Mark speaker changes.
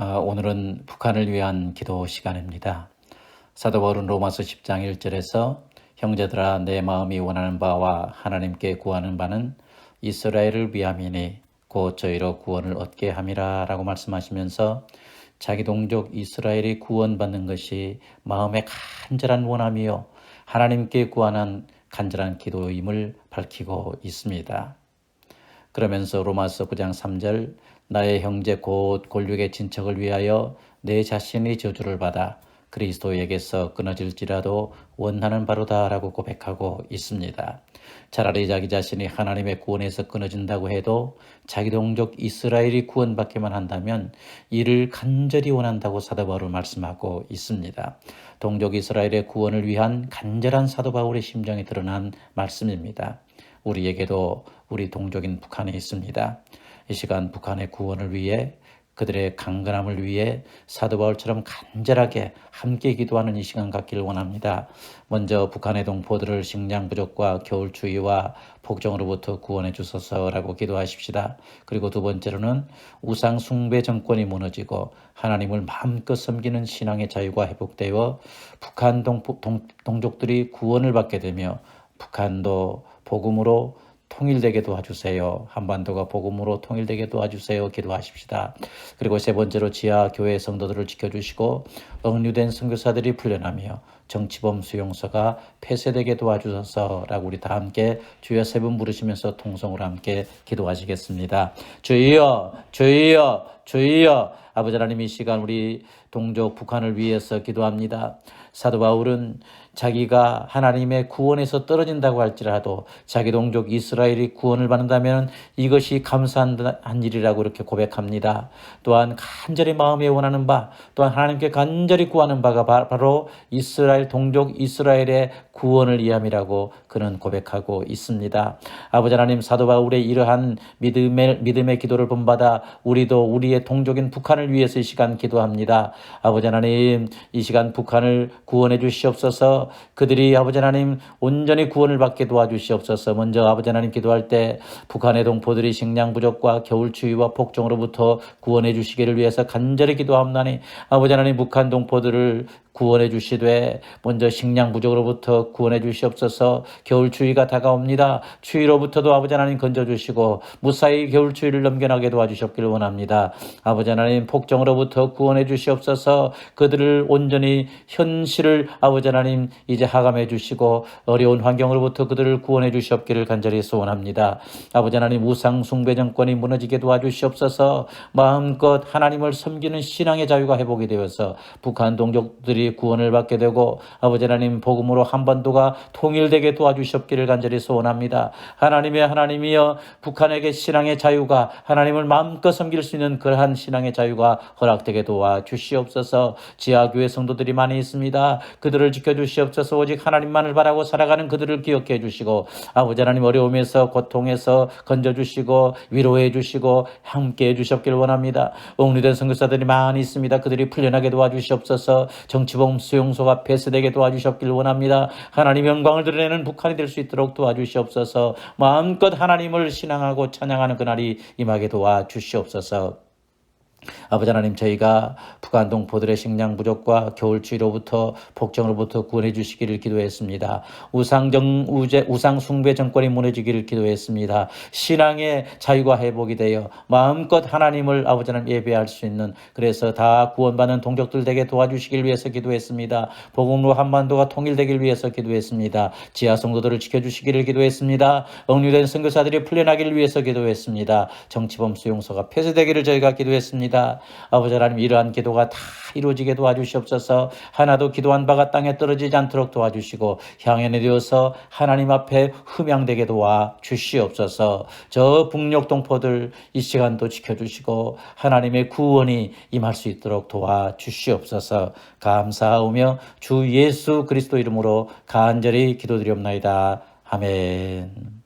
Speaker 1: 아, 오늘은 북한을 위한 기도 시간입니다. 사도 바울은 로마서 10장 1절에서 형제들아 내 마음이 원하는 바와 하나님께 구하는 바는 이스라엘을 위함이니 곧 저희로 구원을 얻게 함이라 라고 말씀하시면서 자기 동족 이스라엘이 구원받는 것이 마음의 간절한 원함이요 하나님께 구하는 간절한 기도임을 밝히고 있습니다. 그러면서 로마서 9장 3절 나의 형제 곧 골육의 친척을 위하여 내 자신이 저주를 받아 그리스도에게서 끊어질지라도 원하는 바로다라고 고백하고 있습니다. 차라리 자기 자신이 하나님의 구원에서 끊어진다고 해도 자기 동족 이스라엘이 구원받기만 한다면 이를 간절히 원한다고 사도 바울은 말씀하고 있습니다. 동족 이스라엘의 구원을 위한 간절한 사도 바울의 심정이 드러난 말씀입니다. 우리에게도 우리 동족인 북한에 있습니다. 이 시간 북한의 구원을 위해 그들의 강건함을 위해 사도 바울처럼 간절하게 함께 기도하는 이 시간 갖기를 원합니다. 먼저 북한의 동포들을 식량 부족과 겨울 추위와 폭정으로부터 구원해 주소서라고 기도하십시다. 그리고 두 번째로는 우상 숭배 정권이 무너지고 하나님을 마음껏 섬기는 신앙의 자유가 회복되어 북한 동포, 동, 동족들이 구원을 받게 되며 북한도 복음으로 통일되게 도와주세요. 한반도가 복음으로 통일되게 도와주세요. 기도하십시다. 그리고 세 번째로 지하 교회 성도들을 지켜주시고 억류된 선교사들이 풀려나며 정치범 수용소가 폐쇄되게 도와주셔서라고 우리 다 함께 주여 세분 부르시면서 통성으로 함께 기도하시겠습니다. 주여, 주여, 주여. 아버지 하나님 이 시간 우리 동족 북한을 위해서 기도합니다. 사도 바울은 자기가 하나님의 구원에서 떨어진다고 할지라도 자기 동족 이스라엘이 구원을 받는다면 이것이 감사한 일이라고 이렇게 고백합니다. 또한 간절히 마음에 원하는 바, 또한 하나님께 간절히 구하는 바가 바로 이스라엘 동족 이스라엘의 구원을 위함이라고 그는 고백하고 있습니다. 아버지 하나님 사도 바울의 이러한 믿음의 믿음의 기도를 본받아 우리도 우리의 동족인 북한을 위해서 이 시간 기도합니다. 아버지 하나님 이 시간 북한을 구원해 주시옵소서. 그들이 아버지 하나님 온전히 구원을 받게 도와주시옵소서. 먼저 아버지 하나님 기도할 때 북한의 동포들이 식량 부족과 겨울 추위와 폭정으로부터 구원해 주시기를 위해서 간절히 기도합나니 아버지 하나님 북한 동포들을 구원해 주시되 먼저 식량 부족으로부터 구원해 주시옵소서 겨울 추위가 다가옵니다. 추위로부터도 아버지 하나님 건져 주시고 무사히 겨울 추위를 넘겨나게 도와주셨기를 원합니다. 아버지 하나님 폭정으로부터 구원해 주시옵소서 그들을 온전히 현실을 아버지 하나님 이제 하감해 주시고 어려운 환경으로부터 그들을 구원해 주시옵기를 간절히 소원합니다. 아버지 하나님 우상 숭배 정권이 무너지게 도와주시옵소서 마음껏 하나님을 섬기는 신앙의 자유가 회복이 되어서 북한 동족들이 구원을 받게 되고 아버지 하나님 복음으로 한반도가 통일되게 도와주시옵기를 간절히 소원합니다. 하나님의 하나님이여 북한에게 신앙의 자유가 하나님을 마음껏 섬길 수 있는 그러한 신앙의 자유가 허락되게 도와 주시옵소서. 지하교회 성도들이 많이 있습니다. 그들을 지켜 주시옵소서. 오직 하나님만을 바라고 살아가는 그들을 기억해 주시고 아버지 하나님 어려움에서 고통에서 건져 주시고 위로해 주시고 함께 해 주셨길 원합니다. 옥리된 선교사들이 많이 있습니다. 그들이 풀려나게 도와주시옵소서. 정 치범 수용소가 폐쇄되게 도와주셨길 원합니다. 하나님 영광을 드러내는 북한이 될 수 있도록 도와주시옵소서. 마음껏 하나님을 신앙하고 찬양하는 그날이 임하게 도와주시옵소서. 아버지 하나님 저희가 북한 동포들의 식량 부족과 겨울 추위로부터 폭정으로부터 구원해 주시기를 기도했습니다. 우상정 우제 우상 숭배 정권이 무너지기를 기도했습니다. 신앙의 자유가 회복이 되어 마음껏 하나님을 아버지 하나님 예배할 수 있는 그래서 다 구원받는 동족들 되게 도와주시길 위해서 기도했습니다. 복음으로 한반도가 통일되길 위해서 기도했습니다. 지하 성도들을 지켜 주시기를 기도했습니다. 억류된 선교사들이 풀려나기를 위해서 기도했습니다. 정치범 수용소가 폐쇄되기를 저희가 기도했습니다. 아버지 하나님 이러한 기도가 다 이루어지게 도와주시옵소서 하나도 기도한 바가 땅에 떨어지지 않도록 도와주시고 향해 내려서 하나님 앞에 흠양되게 도와주시옵소서 저 북녘 동포들 이 시간도 지켜주시고 하나님의 구원이 임할 수 있도록 도와주시옵소서 감사하오며 주 예수 그리스도 이름으로 간절히 기도드리옵나이다. 아멘.